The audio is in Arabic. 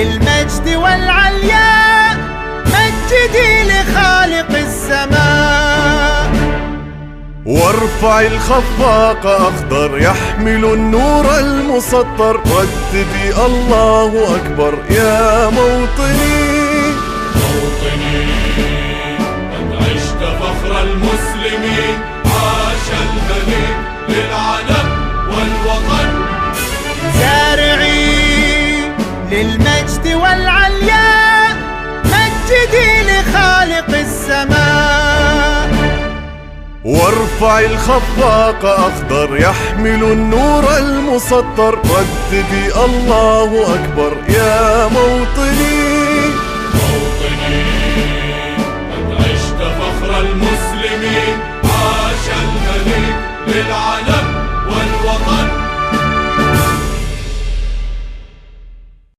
للمجد والعلياء مجدي لخالق السماء. وارفع الخفاق أخضر يحمل النور المسطر. رددي الله أكبر يا موطني. موطني قد عشت فخر المسلمين. طريق السماء. وارفع الخفاق أخضر يحمل النور المسطر. رددي الله أكبر يا موطني. موطني قد عشت فخر المسلمين. عاش الملك للعالم.